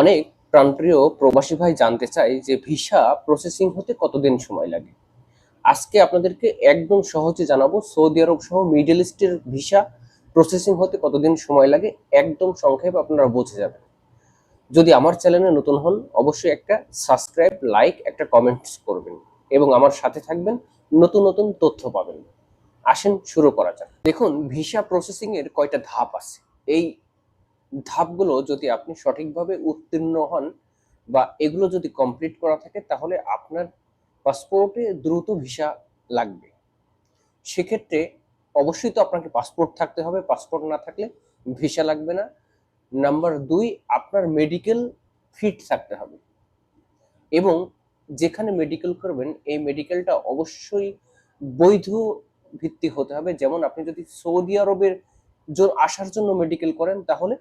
অনেক প্রাণপ্রিয় প্রবাসী ভাই জানতে চাই যে ভিসা প্রসেসিং হতে কতদিন সময় লাগে? আজকে আপনাদেরকে একদম সহজে জানাব, সৌদি আরব সহ মিডল ইস্টের ভিসা প্রসেসিং হতে কতদিন সময় লাগে, একদম সংক্ষেপে আপনারা বুঝে যাবেন। যদি আমার চ্যানেলে নতুন হন, অবশ্যই একটা সাবস্ক্রাইব লাইক একটা কমেন্টস করবেন এবং আমার সাথে থাকবেন, নতুন নতুন তথ্য পাবেন। আসেন, শুরু করা যাক। দেখুন, ভিসা প্রসেসিং এর কয়টা ধাপ আছে? এই ধাপগুলো যদি আপনি সঠিকভাবে উত্তীর্ণ হন বা এগুলো যদি কমপ্লিট করা থাকে, তাহলে আপনার পাসপোর্টে দ্রুত ভিসা লাগবে। সেক্ষেত্রে অবশ্যই তো আপনাকে পাসপোর্ট থাকতে হবে। পাসপোর্ট না থাকলে ভিসা লাগবে না। নাম্বার দুই, আপনার মেডিকেল ফিট থাকতে হবে। এবং যেখানে মেডিকেল করবেন, এই মেডিকেলটা অবশ্যই বৈধ ভিত্তি হতে হবে। যেমন আপনি যদি সৌদি আরবের আসার জন্য মেডিকেল করেন, তাহলে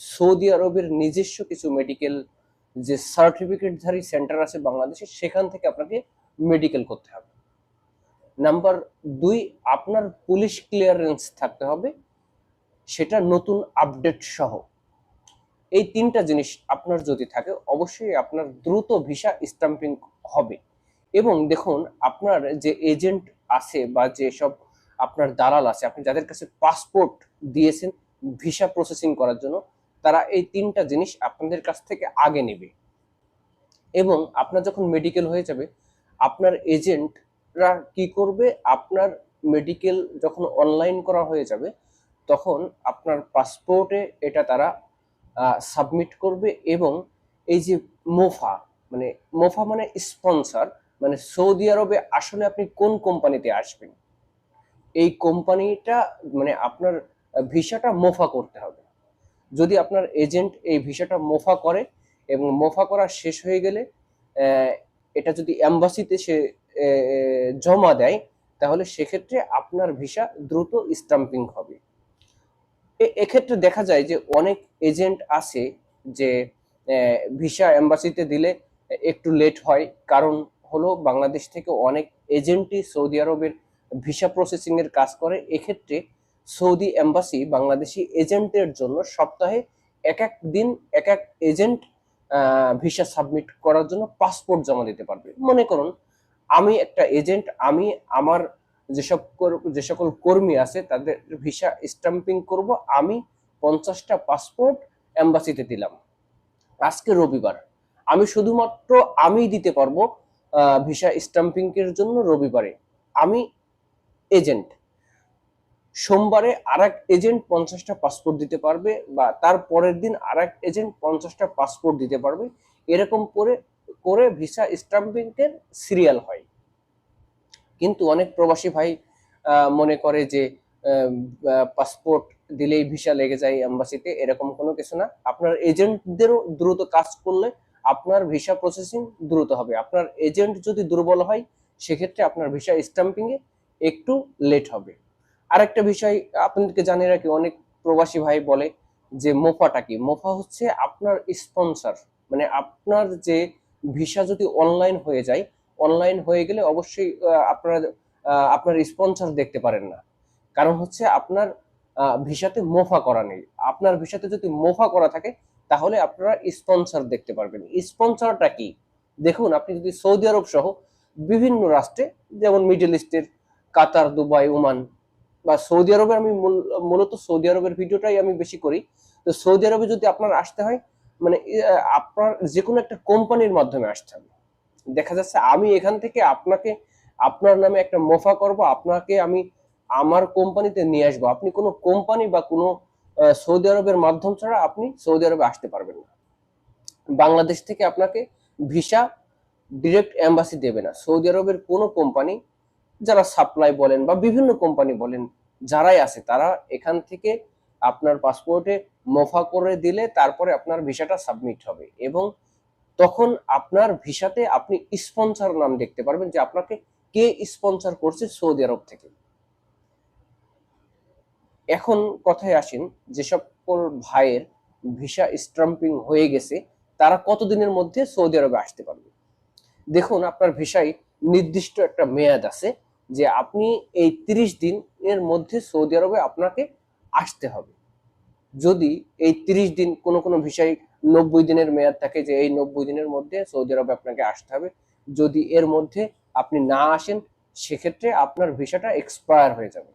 সৌদি আরবের নিজস্ব কিছু মেডিকেল যে সার্টিফিকেটধারী সেন্টার আছে বাংলাদেশে, সেখান থেকে আপনাকে মেডিকেল করতে হবে। নাম্বার দুই, আপনার পুলিশ ক্লিয়ারেন্স থাকতে হবে। সেটা নতুন আপডেট সহ। এই তিনটা জিনিস আপনার যদি থাকে, অবশ্যই আপনার দ্রুত ভিসা স্টাম্পিং হবে। এবং দেখুন, আপনার যে এজেন্ট আছে বা যে সব আপনার দালাল আছে, আপনি যাদের কাছে পাসপোর্ট দিয়েছেন ভিসা প্রসেসিং করার জন্য তারা এই তিনটা জিনিস আপনাদের কাছ থেকে আগে নেবে। এবং আপনার যখন মেডিকেল হয়ে যাবে, আপনার এজেন্টরা কি করবে? আপনার মেডিকেল যখন অনলাইন করা হয়ে যাবে, তখন আপনার পাসপোর্টে এটা তারা সাবমিট করবে এবং এই যে মোফা মানে মোফা মানে স্পন্সর মানে সৌদি আরবে আসলে আপনি কোন কোম্পানিতে আসবেন? এই কোম্পানিটা মানে আপনার ভিসাটা মোফা করতে হবে। যদি আপনার এজেন্ট এই ভিসাটা মোফা করে এবং মোফা করা শেষ হয়ে গেলে এটা যদি অ্যাম্বাসিতে সে জমা দেয়, তাহলে সেক্ষেত্রে আপনার ভিসা দ্রুত স্টাম্পিং হবে। এক্ষেত্রে দেখা যায় যে অনেক এজেন্ট আছে যে ভিসা অ্যাম্বাসিতে দিলে একটু লেট হয়। কারণ হলো বাংলাদেশ থেকে অনেক এজেন্টই সৌদি আরবের ভিসা প্রসেসিংয়ের কাজ করে। এক্ষেত্রে সৌদি এম্বাসি বাংলাদেশি এজেন্টের জন্য সপ্তাহে এক এক দিন, এক এক এজেন্ট ভিসা সাবমিট করার জন্য পাসপোর্ট জমা দিতে পারবে। মনে করুন, আমি একটা এজেন্ট, আমি আমার যেসব যে সকল কর্মী আছে, তাদের ভিসা স্টাম্পিং করব, আমি পঞ্চাশটা পাসপোর্ট এম্বাসিতে দিলাম। আজকে রবিবার, আমি শুধুমাত্র আমি দিতে পারব ভিসা স্টাম্পিং এর জন্য রবিবারে। আমি এজেন্ট। সোমবারে আর এক এজেন্ট পঞ্চাশটা পাসপোর্ট দিতে পারবে বা তার পরের দিন আর এক এজেন্ট পঞ্চাশটা পাসপোর্ট দিতে পারবে, এরকম করে করে ভিসা স্টাম্পিং এর সিরিয়াল হয়। কিন্তু অনেক প্রবাসী ভাই মনে করে যে পাসপোর্ট দিলেই ভিসা লেগে যায় এম্বাসিতে এরকম কোনো কিছু না। আপনার এজেন্টদেরও দ্রুত কাজ করলে আপনার ভিসা প্রসেসিং দ্রুত হবে। আপনার এজেন্ট যদি দুর্বল হয়, সেক্ষেত্রে আপনার ভিসা স্টাম্পিংয়ে একটু লেট হবে। আরেকটা বিষয় আপনাদেরকে জানিয়ে রাখি, অনেক প্রবাসী ভাই বলে যে মোফাটা কি? মোফা হচ্ছে আপনার স্পন্সর মানে আপনার যে ভিসা যদি অনলাইন হয়ে যায় অনলাইন হয়ে গেলে অবশ্যই আপনার আপনার স্পন্সর দেখতে পারেন না। কারণ হচ্ছে আপনার ভিসাতে মোফা করা নেই। আপনার ভিসাতে যদি মোফা করা থাকে, তাহলে আপনারা স্পন্সর দেখতে পারবেন। স্পন্সরটা কি? দেখুন, আপনি যদি সৌদি আরব সহ বিভিন্ন রাষ্ট্রে, যেমন মিডল ইস্টের কাতার দুবাই ওমান বা সৌদি আরবে আমি মূল- মূলত সৌদি আরবের ভিডিওটাই আমি বেশি করি। তো সৌদি আরবে যদি আপনার আসতে হয় মানে আপনার যে কোনো একটা কোম্পানির মাধ্যমে আসতে হবে। দেখা যাচ্ছে আমি এখান থেকে আপনাকে, আপনার নামে একটা মোফা করব, আপনাকে আমি আমার কোম্পানিতে নিয়ে আসব। আপনি কোনো কোম্পানি বা কোনো সৌদি আরবের মাধ্যম ছাড়া আপনি সৌদি আরবে আসতে পারবেন না। বাংলাদেশ থেকে আপনাকে ভিসা, ডিরেক্ট এম্বাসি দেবে না। সৌদি আরবের কোনো কোম্পানি যারা সাপ্লাই বলেন বা বিভিন্ন কোম্পানি বলেন, যারাই আছে, তারা এখান থেকে আপনার পাসপোর্টে মোফা করে দিলে তারপরে আপনার ভিসাটা সাবমিট হবে এবং তখন আপনার ভিসাতে আপনি স্পন্সর নাম দেখতে পারবেন যে আপনাকে কে স্পন্সর করছে সৌদি আরব থেকে। এখন কথায় আসেন, যে সকল ভাইয়ের ভিসা স্টাম্পিং হয়ে গেছে, তারা কতদিনের মধ্যে সৌদি আরবে আসতে পারবে? দেখুন, আপনার ভিসায় নির্দিষ্ট একটা মেয়াদ আছে। যে আপনি এই তিরিশ দিন এর মধ্যে সৌদি আরবে আপনাকে আসতে হবে। যদি এই তিরিশ দিন কোনো কোনো ভিসায় নব্বই দিনের মেয়াদ থাকে যে এই নব্বই দিনের মধ্যে সৌদি আরবে আপনাকে আসতে হবে, যদি এর মধ্যে আপনি না আসেন, সেক্ষেত্রে আপনার ভিসাটা এক্সপায়ার হয়ে যাবে।